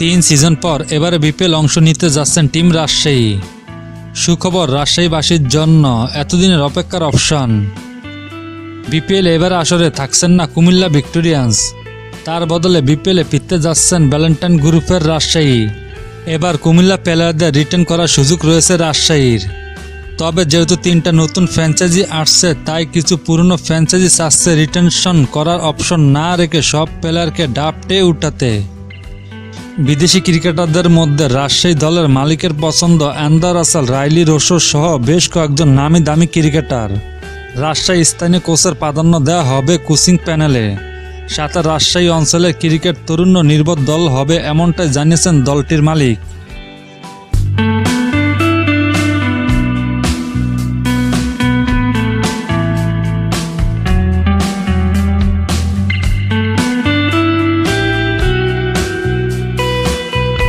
তিন সিজন পর এবারে বিপিএল অংশ নিতে যাচ্ছেন টিম রাজশাহী। সুখবর, রাজশাহীবাসীর জন্য এতদিনের অপেক্ষার অপশন। বিপিএল এবার আসরে থাকছেন না কুমিল্লা ভিক্টোরিয়ান্স। তার বদলে বিপিএলে ফিরতে যাচ্ছেন ব্যালেন্টাইন গ্রুপের রাজশাহী। এবার কুমিল্লা প্লেয়ারদের রিটার্ন করার সুযোগ রয়েছে রাজশাহীর। তবে যেহেতু তিনটা নতুন ফ্র্যাঞ্চাইজি আসছে, তাই কিছু পুরনো ফ্র্যাঞ্চাইজি চাচ্ছে রিটেনশন করার অপশন না রেখে সব প্লেয়ারকে ডাপটে উঠাতে। বিদেশি ক্রিকেটারদের মধ্যে রাজশাহী দলের মালিকের পছন্দ অ্যান্দার আসাল রাইলি রোশো সহ বেশ কয়েকজন নামি দামি ক্রিকেটার। রাজশাহী স্থানীয় কোচের প্রাধান্য দেওয়া হবে কোচিং প্যানেলে। সাথে রাজশাহী অঞ্চলের ক্রিকেট তরুণ নির্ভর দল হবে এমনটাই জানিয়েছেন দলটির মালিক।